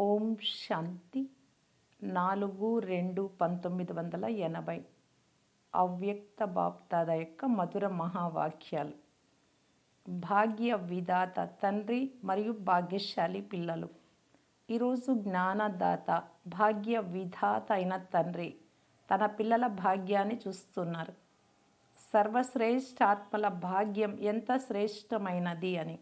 ఓం శాంతి. నాలుగు రెండు పంతొమ్మిది వందల ఎనభై. అవ్యక్త బాప్తాద యొక్క మధుర మహావాక్యాలు. భాగ్య విధాత తండ్రి మరియు భాగ్యశాలి పిల్లలు. ఈరోజు జ్ఞానదాత భాగ్య విధాత అయిన తండ్రి తన పిల్లల భాగ్యాన్ని చూస్తున్నారు. సర్వశ్రేష్టాత్మల భాగ్యం ఎంత శ్రేష్టమైనది అని.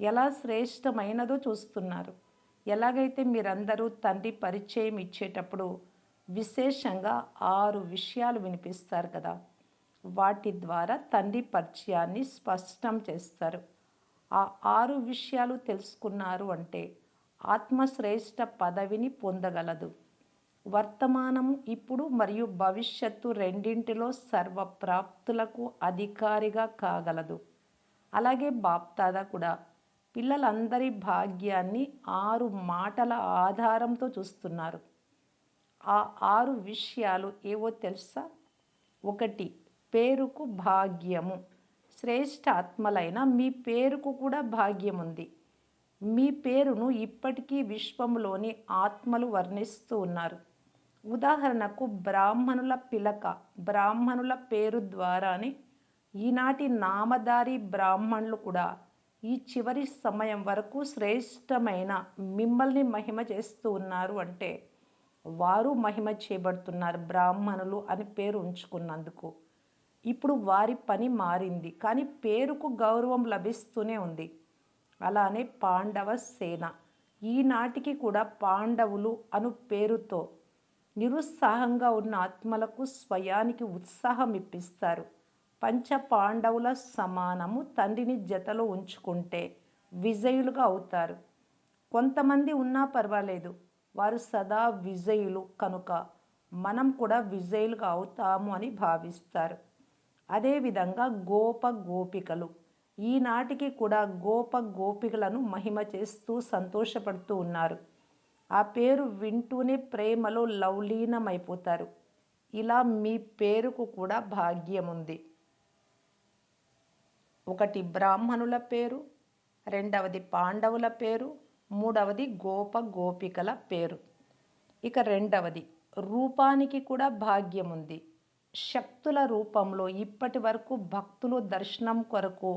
ఎలా శ్రేష్టమైనదో చూస్తున్నారు. ఎలాగైతే మీరందరూ తండ్రి పరిచయం ఇచ్చేటప్పుడు విశేషంగా ఆరు విషయాలు వినిపిస్తారు కదా వాటి ద్వారా తండ్రి పరిచయాన్ని స్పష్టం చేస్తారు. ఆ ఆరు విషయాలు తెలుసుకున్నారు అంటే ఆత్మశ్రేష్ఠ పదవిని పొందగలదు. వర్తమానము ఇప్పుడు మరియు భవిష్యత్తు రెండింటిలో సర్వప్రాప్తులకు అధికారిగా కాగలదు. అలాగే బాప్తాద కూడా పిల్లలందరి భాగ్యాన్ని ఆరు మాటల ఆధారంతో చూస్తున్నారు. ఆ ఆరు విషయాలు ఏవో తెలుసా? ఒకటి పేరుకు భాగ్యము. శ్రేష్ఠ ఆత్మలైన మీ పేరుకు కూడా భాగ్యం ఉంది మీ పేరును ఇప్పటికీ విశ్వంలోని ఆత్మలు వర్ణిస్తూ ఉన్నారు. ఉదాహరణకు బ్రాహ్మణుల పిలక బ్రాహ్మణుల పేరు ద్వారానే ఈనాటి నామధారి బ్రాహ్మణులు కూడా ఈ చివరి సమయం వరకు శ్రేష్టమైన మిమ్మల్ని మహిమ చేస్తూ ఉన్నారు అంటే వారు మహిమ చేయబడుతున్నారు బ్రాహ్మణులు అని పేరు ఉంచుకున్నందుకు. ఇప్పుడు వారి పని మారింది కానీ పేరుకు గౌరవం లభిస్తూనే ఉంది. అలానే పాండవ సేన. ఈనాటికి కూడా పాండవులు అను పేరుతో నిరుత్సాహంగా ఉన్న ఆత్మలకు స్వయానికి ఉత్సాహం ఇప్పిస్తారు. పంచపాండవుల సమానము తండ్రిని జతలో ఉంచుకుంటే విజయులుగా అవుతారు. కొంతమంది ఉన్నా పర్వాలేదు. వారు సదా విజయులు కనుక మనం కూడా విజయులుగా అవుతాము అని భావిస్తారు. అదేవిధంగా గోప గోపికలు. ఈనాటికి కూడా గోప గోపికలను మహిమ చేస్తూ సంతోషపడుతూ ఉన్నారు. ఆ పేరు వింటూనే ప్రేమలో లవలీనమైపోతారు ఇలా మీ పేరుకు కూడా భాగ్యం ఉంది ఒకటి బ్రాహ్మణుల పేరు రెండవది పాండవుల పేరు మూడవది గోప గోపికల పేరు. ఇక రెండవది రూపానికి కూడా భాగ్యం ఉంది శక్తుల రూపంలో ఇప్పటి వరకు భక్తులు దర్శనం కొరకు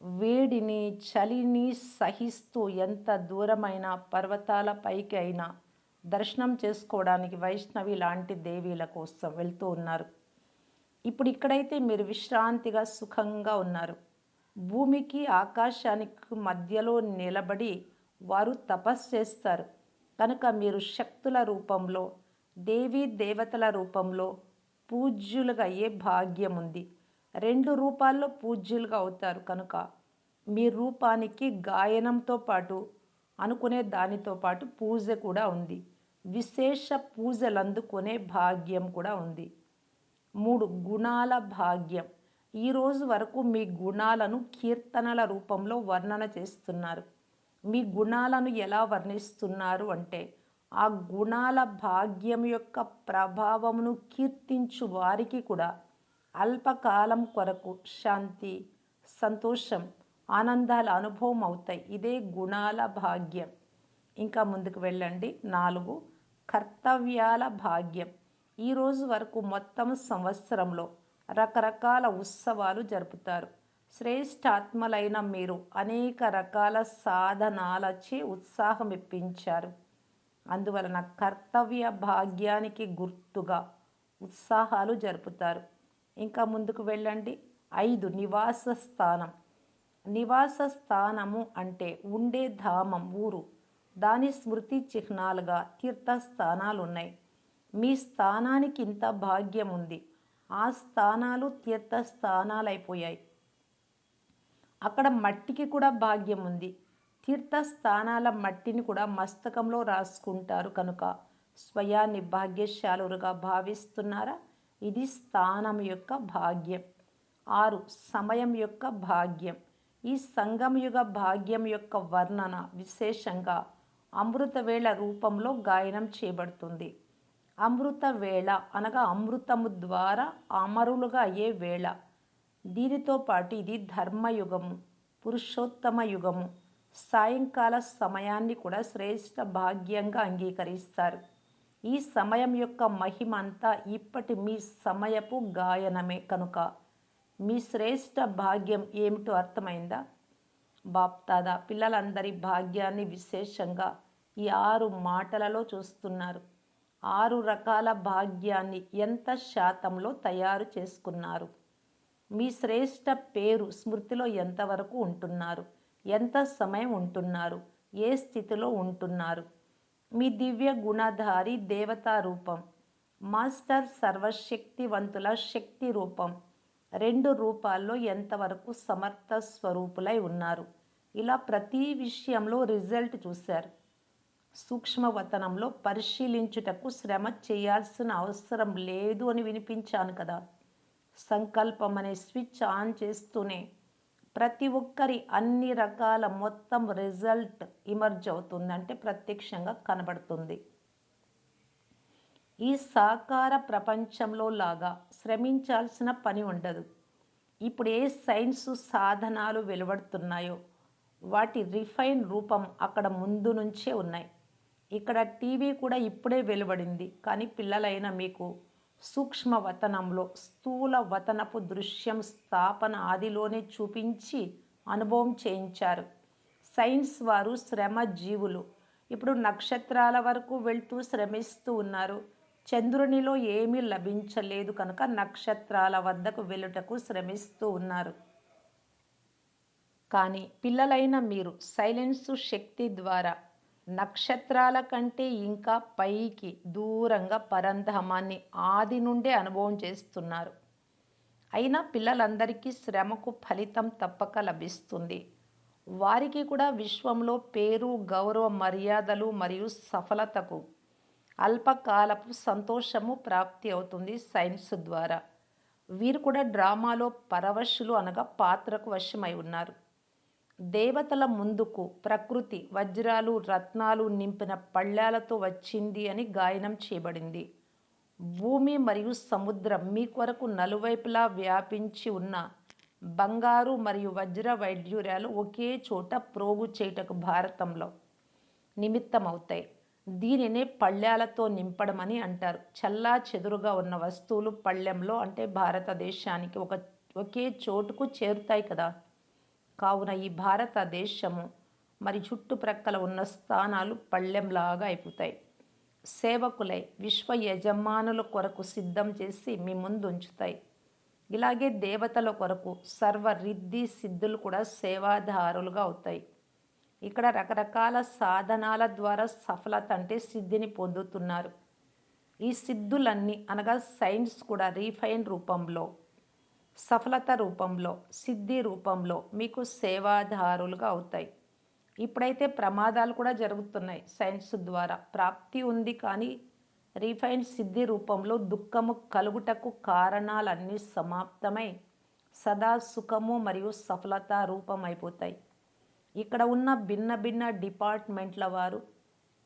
వేడిని చలిని సహిస్తూ ఎంత దూరమైన పర్వతాల పైకి అయినా దర్శనం చేసుకోవడానికి వైష్ణవి లాంటి దేవీల కోసం వెళ్తూ ఉన్నారు. ఇప్పుడు ఇక్కడైతే మీరు విశ్రాంతిగా సుఖంగా ఉన్నారు. భూమికి ఆకాశానికి మధ్యలో నిలబడి వారు తపస్సు చేస్తారు. కనుక మీరు శక్తుల రూపంలో దేవీ దేవతల రూపంలో పూజ్యులుగా అయ్యే భాగ్యం ఉంది. రెండు రూపాల్లో పూజ్యులుగా అవుతారు. కనుక మీ రూపానికి గాయనంతో పాటు అనుకునే దానితో పాటు పూజ కూడా ఉంది. విశేష పూజలు అందుకునే భాగ్యం కూడా ఉంది. మూడు గుణాల భాగ్యం. ఈ రోజు వరకు మీ గుణాలను కీర్తనల రూపంలో వర్ణన చేస్తున్నారు. మీ గుణాలను ఎలా వర్ణిస్తున్నారు అంటే ఆ గుణాల భాగ్యం యొక్క ప్రభావమును కీర్తించు వారికి కూడా అల్పకాలం కొరకు శాంతి సంతోషం ఆనందాల అనుభవం అవుతాయి. ఇదే గుణాల భాగ్యం. ఇంకా ముందుకు వెళ్ళండి. నాలుగు కర్తవ్యాల భాగ్యం. ఈరోజు వరకు మొత్తం సంవత్సరంలో రకరకాల ఉత్సవాలు జరుపుతారు. శ్రేష్టాత్మలైన మీరు అనేక రకాల సాధనాలచే ఉత్సాహం ఇప్పించారు అందువలన కర్తవ్య భాగ్యానికి గుర్తుగా ఉత్సాహాలు జరుపుతారు. ఇంకా ముందుకు వెళ్ళండి. ఐదు నివాస స్థానం. నివాస స్థానము అంటే ఉండే ధామం ఊరు. దాని స్మృతి చిహ్నాలుగా తీర్థస్థానాలు ఉన్నాయి మీ స్థానానికి ఇంత భాగ్యం ఉంది ఆ స్థానాలు తీర్థస్థానాలైపోయాయి. అక్కడ మట్టికి కూడా భాగ్యం ఉంది తీర్థస్థానాల మట్టిని కూడా మస్తకంలో రాసుకుంటారు కనుక స్వయాన్ని భాగ్యశాలురుగా భావిస్తున్నారా? ఇది స్థానం యొక్క భాగ్యం. ఆరు సమయం యొక్క భాగ్యం. ఈ సంగమయుగ భాగ్యం యొక్క వర్ణన విశేషంగా అమృతవేళ రూపంలో గాయనం చేయబడుతుంది. అమృత వేళ అనగా అమృతము ద్వారా అమరులుగా అయ్యే వేళ. దీనితో పాటు ఇది ధర్మయుగము పురుషోత్తమ యుగము. సాయంకాల సమయాన్ని కూడా శ్రేష్ట భాగ్యంగా అంగీకరిస్తారు. ఈ సమయం యొక్క మహిమ అంతా ఇప్పటి మీ సమయపు గాయనమే కనుక. మీ శ్రేష్ఠ భాగ్యం ఏమిటో అర్థమైందా? బాప్తాదా పిల్లలందరి భాగ్యాన్ని విశేషంగా ఈ ఆరు మాటలలో చూస్తున్నారు. ఆరు రకాల భాగ్యాన్ని ఎంత శాతంలో తయారు చేసుకున్నారు? మీ శ్రేష్ఠ పేరు స్మృతిలో ఎంతవరకు ఉంటున్నారు? ఎంత సమయం ఉంటున్నారు? ఏ స్థితిలో ఉంటున్నారు? మీ దివ్య గుణధారి దేవతా రూపం మాస్టర్ సర్వశక్తివంతుల శక్తి రూపం రెండు రూపాల్లో ఎంతవరకు సమర్థ స్వరూపులై ఉన్నారు? ఇలా ప్రతి విషయంలో రిజల్ట్ చూశారు. సూక్ష్మవతనంలో పరిశీలించుటకు శ్రమ చేయాల్సిన అవసరం లేదు అని వినిపించాను కదా. సంకల్పం అనే స్విచ్ ఆన్ చేస్తూనే ప్రతి ఒక్కరి అన్ని రకాల మొత్తం రిజల్ట్ ఇమర్జ్ అవుతుందంటే ప్రత్యక్షంగా కనబడుతుంది. ఈ సాకార ప్రపంచంలో లాగా శ్రమించాల్సిన పని ఉండదు. ఇప్పుడు ఏ సైన్స్ సాధనాలు వెలువడుతున్నాయో వాటి రిఫైన్ రూపం అక్కడ ముందు నుంచే ఉన్నాయి. ఇక్కడ టీవీ కూడా ఇప్పుడే వెలువడింది. కానీ పిల్లలైన మీకు సూక్ష్మ వతనంలో స్థూల వతనపు దృశ్యం స్థాపన ఆదిలోనే చూపించి అనుభవం చేయించారు. సైన్స్ వారు శ్రమ జీవులు ఇప్పుడు నక్షత్రాల వరకు వెళ్తూ శ్రమిస్తూ ఉన్నారు. చంద్రునిలో ఏమీ లభించలేదు కనుక నక్షత్రాల వద్దకు వెళ్ళుటకు శ్రమిస్తూ ఉన్నారు. కానీ పిల్లలైన మీరు సైలెన్సు శక్తి ద్వారా నక్షత్రాల కంటే ఇంకా పైకి దూరంగా పరంధామాన్ని ఆది నుండే అనుభవం చేస్తున్నారు. అయినా పిల్లలందరికీ శ్రమకు ఫలితం తప్పక లభిస్తుంది. వారికి కూడా విశ్వంలో పేరు గౌరవ మర్యాదలు మరియు సఫలతకు అల్పకాలపు సంతోషము ప్రాప్తి అవుతుంది సైన్స్ ద్వారా. వీరు కూడా డ్రామాలో పరవశులు అనగా పాత్రకు వశమై ఉన్నారు. దేవతల ముందుకు ప్రకృతి వజ్రాలు రత్నాలు నింపిన పళ్ళాలతో వచ్చింది అని గాయనం చేయబడింది. భూమి మరియు సముద్రం మీ కొరకు నలువైపులా వ్యాపించి ఉన్న బంగారు మరియు వజ్ర వైడ్యూర్యాలు ఒకే చోట ప్రోగు చేయుటకు భారతంలో నిమిత్తమవుతాయి. దీనినే పళ్ళాలతో నింపడం అని అంటారు. చల్లా చెదురుగా ఉన్న వస్తువులు పళ్ళెంలో అంటే భారతదేశానికి ఒక ఒకే చోటుకు చేరుతాయి కదా. కావున ఈ భారతదేశము మరి చుట్టుప్రక్కల ఉన్న స్థానాలు పళ్ళెంలాగా అయిపోతాయి. సేవకులై విశ్వ యజమానుల కొరకు సిద్ధం చేసి మీ ముందు ఉంచుతాయి ఇలాగే దేవతల కొరకు సర్వ రిద్ధి సిద్ధులు కూడా సేవాదారులుగా అవుతాయి. ఇక్కడ రకరకాల సాధనాల ద్వారా సఫలత అంటే సిద్ధిని పొందుతున్నారు. ఈ సిద్ధులన్నీ అనగా సైన్స్ కూడా రీఫైన్ రూపంలో సఫలత రూపంలో సిద్ధి రూపంలో మీకు సేవాదారులుగా అవుతాయి. ఇప్పుడైతే ప్రమాదాలు కూడా జరుగుతున్నాయి సైన్స్ ద్వారా. ప్రాప్తి ఉంది కానీ రిఫైన్ సిద్ధి రూపంలో దుఃఖము కలుగుటకు కారణాలన్నీ సమాప్తమై సదా సుఖము మరియు సఫలత రూపమైపోతాయి. ఇక్కడ ఉన్న భిన్న భిన్న డిపార్ట్మెంట్ల వారు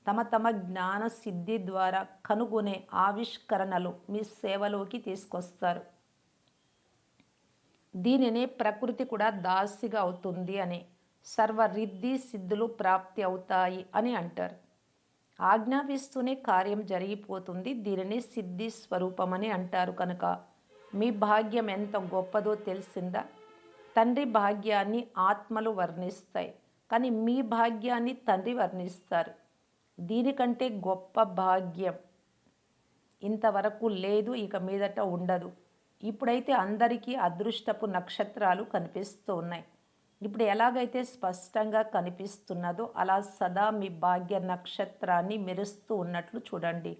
తమ తమ జ్ఞాన సిద్ధి ద్వారా కనుగొనే ఆవిష్కరణలు మీ సేవలోకి తీసుకొస్తారు. దీనినే ప్రకృతి కూడా దాసిగా అవుతుంది అని సర్వ రిద్ధి సిద్ధులు ప్రాప్తి అవుతాయి అని అంటారు. ఆజ్ఞాపిస్తూనే కార్యం జరిగిపోతుంది. దీనిని సిద్ధి స్వరూపం అని అంటారు కనుక. మీ భాగ్యం ఎంత గొప్పదో తెలిసిందా? తండ్రి భాగ్యాన్ని ఆత్మలు వర్ణిస్తాయి. కానీ మీ భాగ్యాన్ని తండ్రి వర్ణిస్తారు. దీనికంటే గొప్ప భాగ్యం ఇంతవరకు లేదు. ఇక మీదట ఉండదు. ఇప్పుడైతే అందరికీ అదృష్టపు నక్షత్రాలు కనిపిస్తూ ఉన్నాయి. ఇప్పుడు ఎలాగైతే స్పష్టంగా కనిపిస్తున్నదో అలా సదా మీ భాగ్య నక్షత్రాన్ని మెరుస్తూ ఉన్నట్లు చూడండి.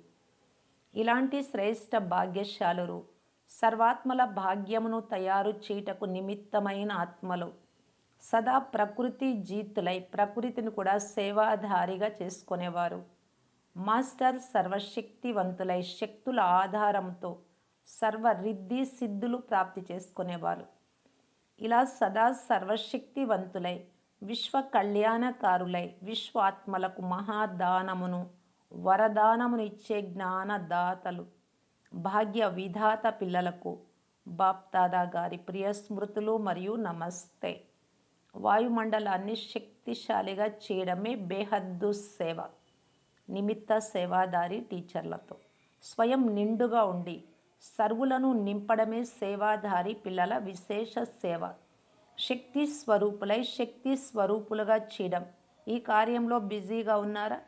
ఇలాంటి శ్రేష్ఠ భాగ్యశాలురు సర్వాత్మల భాగ్యమును తయారు చేయుటకు నిమిత్తమైన ఆత్మలు సదా ప్రకృతి జీతులై ప్రకృతిని కూడా సేవాధారిగా చేసుకునేవారు. మాస్టర్ సర్వశక్తివంతులై శక్తుల ఆధారంతో సర్వ రిద్ధి సిద్ధులు ప్రాప్తి చేసుకునేవారు. ఇలా సదా సర్వశక్తివంతులై విశ్వ కళ్యాణకారులై విశ్వాత్మలకు మహాదానమును వరదానమును ఇచ్చే జ్ఞానదాతలు భాగ్య విధాత పిల్లలకు బాప్దాదా గారి ప్రియ స్మృతులు మరియు నమస్తే. వాయుమండలాన్ని శక్తిశాలిగా చేయడమే బేహద్దు సేవ. నిమిత్త సేవాదారి టీచర్లతో. స్వయం నిండుగా ఉండి సరువులను నింపడమే సేవాధారి పిల్లల విశేష సేవ. శక్తి స్వరూపులై శక్తి స్వరూపులుగా చేయడం. ఈ కార్యంలో బిజీగా ఉన్నారా?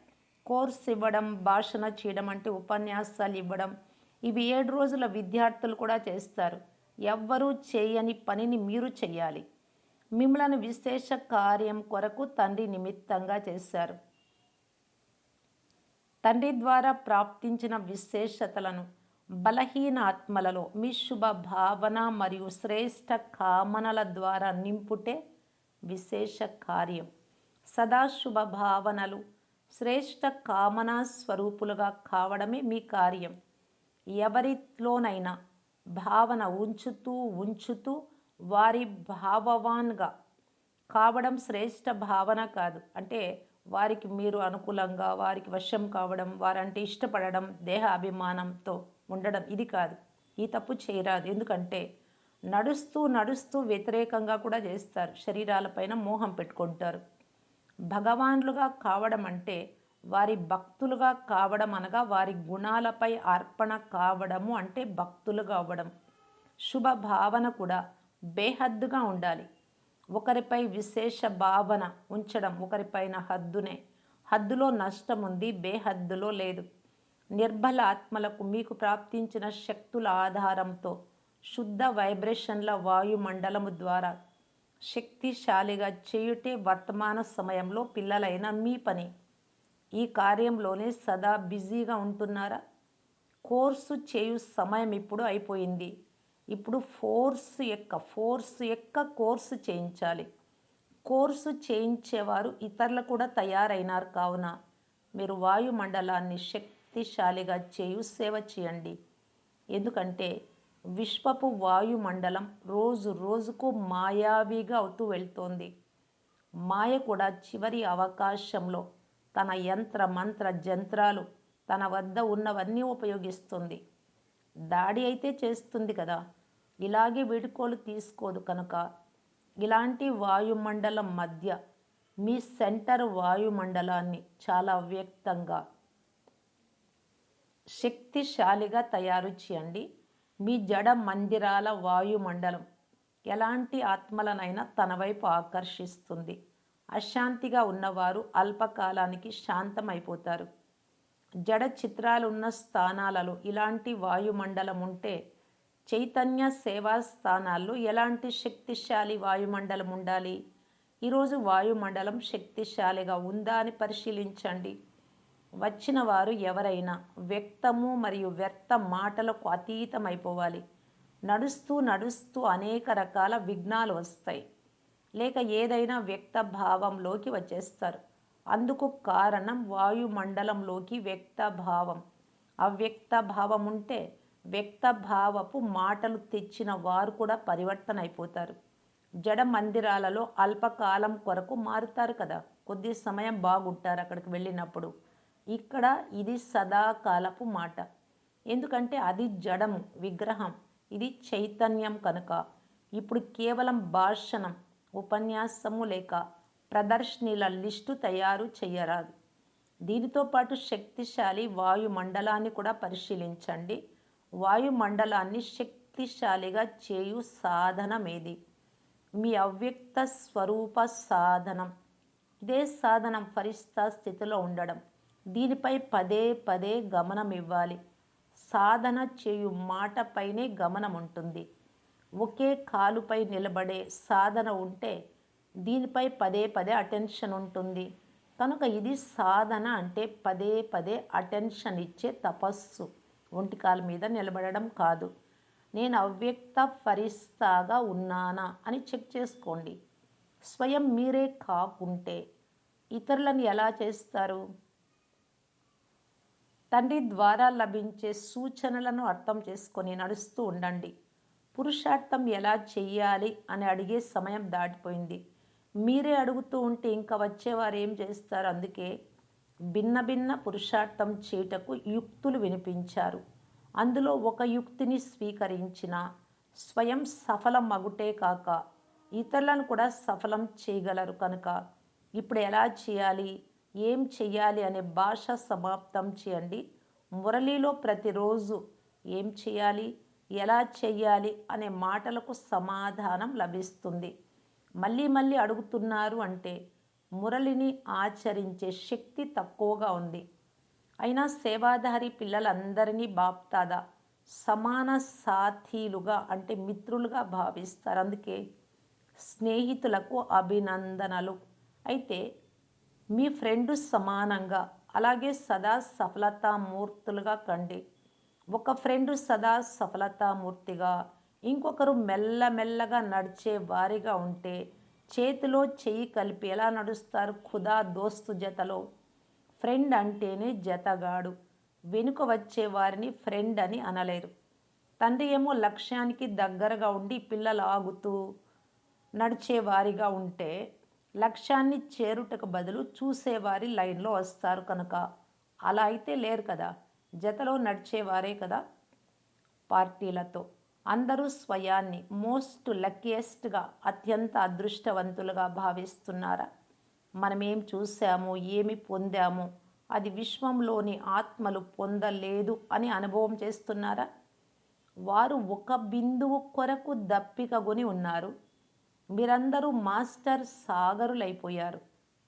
కోర్స్ ఇవ్వడం భాషణ చేయడం అంటే ఉపన్యాసాలు ఇవ్వడం. ఇవి ఏడు రోజుల విద్యార్థులు కూడా చేస్తారు. ఎవ్వరూ చేయని పనిని మీరు చేయాలి మిమ్మల్ని విశేష కార్యం కొరకు తండ్రి నిమిత్తంగా చేశారు. తండ్రి ద్వారా ప్రాప్తించిన విశేషతలను బలహీనాత్మలలో మీ శుభ భావన మరియు శ్రేష్ట కామనల ద్వారా నింపుటే విశేష కార్యం. సదాశుభ భావనలు శ్రేష్ట కామనా స్వరూపులుగా కావడమే మీ కార్యం. ఎవరిలోనైనా భావన ఉంచుతూ ఉంచుతూ వారి భావవాన్గా కావడం శ్రేష్ట భావన కాదు. అంటే వారికి మీరు అనుకూలంగా వారికి వశం కావడం వారంటే ఇష్టపడడం దేహ అభిమానంతో ఉండడం ఇది కాదు. ఈ తప్పు చేయరాదు. ఎందుకంటే నడుస్తూ నడుస్తూ వ్యతిరేకంగా కూడా చేస్తారు. శరీరాలపైన మోహం పెట్టుకుంటారు. భగవాన్లుగా కావడం అంటే వారి భక్తులుగా కావడం అనగా వారి గుణాలపై అర్పణ కావడము అంటే భక్తులుగా అవ్వడం. శుభ భావన కూడా బేహద్దుగా ఉండాలి. ఒకరిపై విశేష భావన ఉంచడం ఒకరిపైన హద్దునే. హద్దులో నష్టం ఉంది బేహద్దులో లేదు. నిర్బల ఆత్మలకు మీకు ప్రాప్తించిన శక్తుల ఆధారంతో శుద్ధ వైబ్రేషన్ల వాయుమండలము ద్వారా శక్తిశాలిగా చేయుటే వర్తమాన సమయంలో పిల్లలైన మీ పని. ఈ కార్యంలోనే సదా బిజీగా ఉంటున్నారా? కోర్సు చేయు సమయం ఇప్పుడు అయిపోయింది. ఇప్పుడు ఫోర్స్ యొక్క ఫోర్స్ యొక్క కోర్సు చేయించాలి. కోర్సు చేయించేవారు ఇతరులు కూడా తయారైనారు కావున మీరు వాయుమండలాన్ని శక్తి శక్తిశాలిగా చేయు సేవ చేయండి. ఎందుకంటే విశ్వపు వాయుమండలం రోజు రోజుకు మాయావిగా అవుతూ వెళ్తోంది. మాయ కూడా చివరి అవకాశంలో తన యంత్ర మంత్ర జంత్రాలు తన వద్ద ఉన్నవన్నీ ఉపయోగిస్తుంది. దాడి అయితే చేస్తుంది కదా. ఇలాగే వీడుకోలు తీసుకోదు కనుక. ఇలాంటి వాయుమండలం మధ్య మీ సెంటర్ వాయుమండలాన్ని చాలా వ్యక్తంగా శక్తిశాలిగా తయారు చేయండి. మీ జడ మందిరాల వాయుమండలం ఎలాంటి ఆత్మలనైనా తన వైపు ఆకర్షిస్తుంది. అశాంతిగా ఉన్నవారు అల్పకాలానికి శాంతమైపోతారు. జడ చిత్రాలున్న స్థానాలలో ఇలాంటి వాయుమండలం ఉంటే చైతన్య సేవా స్థానాల్లో ఎలాంటి శక్తిశాలి వాయుమండలం ఉండాలి ఈరోజు వాయుమండలం శక్తిశాలిగా ఉందా అని పరిశీలించండి. వచ్చిన వారు ఎవరైనా వ్యక్తము మరియు వ్యర్థ మాటలకు అతీతమైపోవాలి. నడుస్తూ నడుస్తూ అనేక రకాల విఘ్నాలు వస్తాయి. లేక ఏదైనా వ్యక్త భావంలోకి వచ్చేస్తారు. అందుకు కారణం వాయుమండలంలోకి వ్యక్త భావం. అవ్యక్త భావం ఉంటే వ్యక్త భావపు మాటలు తెచ్చిన వారు కూడా పరివర్తన అయిపోతారు జడ మందిరాలలో అల్పకాలం కొరకు మారుతారు కదా. కొద్ది సమయం బాగుంటారు అక్కడికి వెళ్ళినప్పుడు. ఇక్కడ ఇది సదాకాలపు మాట. ఎందుకంటే అది జడము విగ్రహం. ఇది చైతన్యం కనుక. ఇప్పుడు కేవలం భాషణం ఉపన్యాసము లేక ప్రదర్శనల లిస్టు తయారు చేయరాదు దీనితో పాటు శక్తిశాలి వాయుమండలాన్ని కూడా పరిశీలించండి. వాయుమండలాన్ని శక్తిశాలిగా చేయు సాధనమేది? మీ అవ్యక్త స్వరూప సాధనం. ఇదే సాధనం ఫరిస్తా స్థితిలో ఉండడం. దీనిపై పదే పదే గమనం ఇవ్వాలి సాధన చేయు మాటపైనే గమనం ఉంటుంది ఒకే కాలుపై నిలబడే సాధన ఉంటే దీనిపై పదే పదే అటెన్షన్ ఉంటుంది. కనుక ఇది సాధన అంటే పదే పదే అటెన్షన్ ఇచ్చే తపస్సు. ఒంటికాల మీద నిలబడడం కాదు. నేను అవ్యక్త ఫరిస్తాగా ఉన్నానా అని చెక్ చేసుకోండి. స్వయం మీరే కాకుంటే ఇతరులను ఎలా చేస్తారు? తండ్రి ద్వారా లభించే సూచనలను అర్థం చేసుకొని నడుస్తూ ఉండండి. పురుషార్థం ఎలా చెయ్యాలి అని అడిగే సమయం దాటిపోయింది. మీరే అడుగుతూ ఉంటే ఇంకా వచ్చేవారు ఏం చేస్తారు? అందుకే భిన్న భిన్న పురుషార్థం చేటకు యుక్తులు వినిపించారు. అందులో ఒక యుక్తిని స్వీకరించిన స్వయం సఫలం మగుటే కాక ఇతరులను కూడా సఫలం చేయగలరు కనుక. ఇప్పుడు ఎలా చేయాలి? ఏం చెయ్యాలి అనే భాష సమాప్తం చేయండి. మురళిలో ప్రతిరోజు ఏం చేయాలి ఎలా చెయ్యాలి? అనే మాటలకు సమాధానం లభిస్తుంది. మళ్ళీ మళ్ళీ అడుగుతున్నారు అంటే మురళిని ఆచరించే శక్తి తక్కువగా ఉంది. అయినా సేవాధారి పిల్లలందరినీ బాప్తాదా? సమాన సాథీలుగా అంటే మిత్రులుగా భావిస్తారు. అందుకే స్నేహితులకు అభినందనలు. అయితే మీ ఫ్రెండు సమానంగా అలాగే సదా సఫలతామూర్తులుగా కండి. ఒక ఫ్రెండ్ సదా సఫలతామూర్తిగా ఇంకొకరు మెల్లమెల్లగా నడిచే వారిగా ఉంటే చేతిలో చెయ్యి కలిపి ఎలా నడుస్తారు ఖుదా దోస్తు జతలో? ఫ్రెండ్ అంటేనే జతగాడు. వెనుక వచ్చే వారిని ఫ్రెండ్ అని అనలేరు. తండ్రి ఏమో లక్ష్యానికి దగ్గరగా ఉండి పిల్లలు ఆగుతూ నడిచేవారిగా ఉంటే లక్ష్యాన్ని చేరుటకు బదులు చూసేవారి లైన్లో వస్తారు కనుక. అలా అయితే లేరు కదా. జతలో నడిచేవారే కదా పార్టీలతో. అందరూ స్వయాన్ని మోస్ట్ లక్కీయెస్ట్గా అత్యంత అదృష్టవంతులుగా భావిస్తున్నారా? మనమేం ఏం చూసామో ఏమి పొందామో? అది విశ్వంలోని ఆత్మలు పొందలేదు అని అనుభవం చేస్తున్నారా? వారు ఒక బిందువు కొరకు దప్పికగొని ఉన్నారు. మీరందరూ మాస్టర్ సాగరులైపోయారు.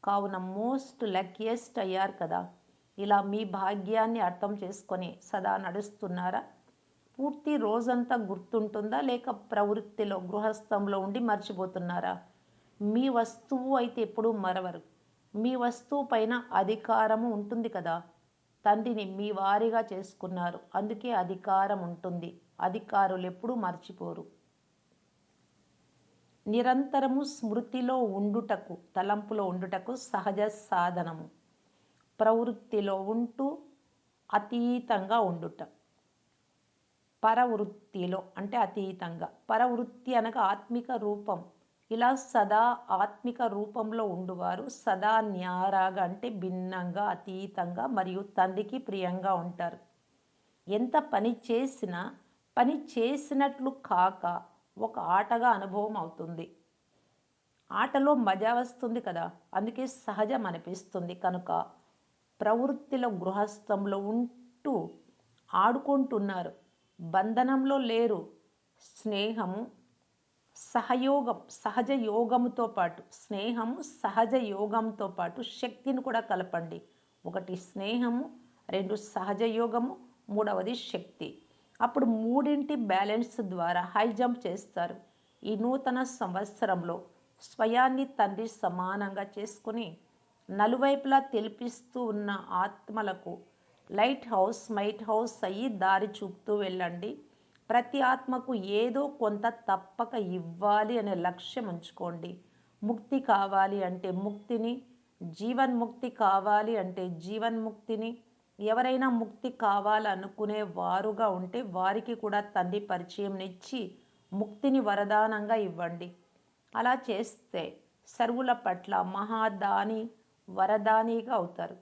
కావున మోస్ట్ లక్కీయెస్ట్ అయ్యారు కదా. ఇలా మీ భాగ్యాన్ని అర్థం చేసుకొని సదా నడుస్తున్నారా? పూర్తి రోజంతా గుర్తుంటుందా? లేక ప్రవృత్తిలో గృహస్థంలో ఉండి మర్చిపోతున్నారా? మీ వస్తువు అయితే ఎప్పుడూ మరవరు. మీ వస్తువు పైన అధికారము ఉంటుంది కదా. తండ్రిని మీ వారిగా చేసుకున్నారు. అందుకే అధికారం ఉంటుంది. అధికారులు ఎప్పుడూ మర్చిపోరు. నిరంతరము స్మృతిలో ఉండుటకు తలంపులో ఉండుటకు సహజ సాధనము. ప్రవృత్తిలో ఉంటూ అతీతంగా ఉండుట. పరవృత్తిలో అంటే అతీతంగా. పరవృత్తి అనగా ఆత్మిక రూపం. ఇలా సదా ఆత్మిక రూపంలో ఉండువారు. సదా న్యారాగా అంటే భిన్నంగా అతీతంగా మరియు తండ్రికి ప్రియంగా ఉంటారు. ఎంత పని చేసినా పని చేసినట్లు కాక ఒక ఆటగా అనుభవం అవుతుంది. ఆటలో మజా వస్తుంది కదా? అందుకే సహజం అనిపిస్తుంది. కనుక ప్రవృత్తిలో గృహస్థంలో ఉంటూ ఆడుకుంటున్నారు. బంధనంలో లేరు. స్నేహము సహయోగం సహజ యోగముతో పాటు స్నేహము సహజ యోగంతో పాటు శక్తిని కూడా కలపండి. ఒకటి స్నేహము రెండు సహజ యోగము మూడవది శక్తి. అప్పుడు మూడింటి బ్యాలెన్స్ ద్వారా హై జంప్ చేస్తారు. ఈ నూతన సంవత్సరంలో స్వయాన్ని తండ్రి సమానంగా చేసుకుని నలువైపులా తెలిపిస్తూ ఉన్న ఆత్మలకు లైట్ హౌస్ మైట్ హౌస్ అయ్యి దారి చూపుతూ వెళ్ళండి. ప్రతి ఆత్మకు ఏదో కొంత తప్పక ఇవ్వాలి అనే లక్ష్యం ఉంచుకోండి. ముక్తి కావాలి అంటే ముక్తిని జీవన్ముక్తి కావాలి అంటే జీవన్ముక్తిని ఎవరైనా ముక్తి కావాలనుకునే వారుగా ఉంటే వారికి కూడా తండ్రి పరిచయం ఇచ్చి ముక్తిని వరదానంగా ఇవ్వండి. అలా చేస్తే సర్వుల పట్ల మహాదాని వరదానిగా అవుతారు.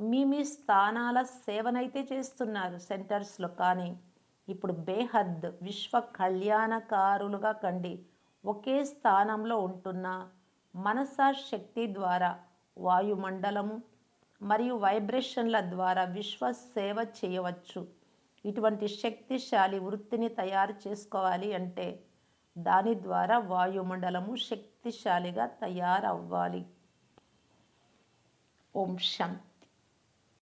మీ మీ స్థానాల సేవనైతే చేస్తున్నారు సెంటర్స్లో కానీ ఇప్పుడు బేహద్ విశ్వ కళ్యాణకారులుగా కండి. ఒకే స్థానంలో ఉంటున్న మనసా శక్తి ద్వారా వాయుమండలము మరియు వైబ్రేషన్ల ద్వారా విశ్వ సేవ చేయవచ్చు. ఇటువంటి శక్తిశాలి వృత్తిని తయారు చేసుకోవాలి అంటే దాని ద్వారా వాయుమండలము శక్తిశాలిగా తయారవ్వాలి. ఓం శాంతి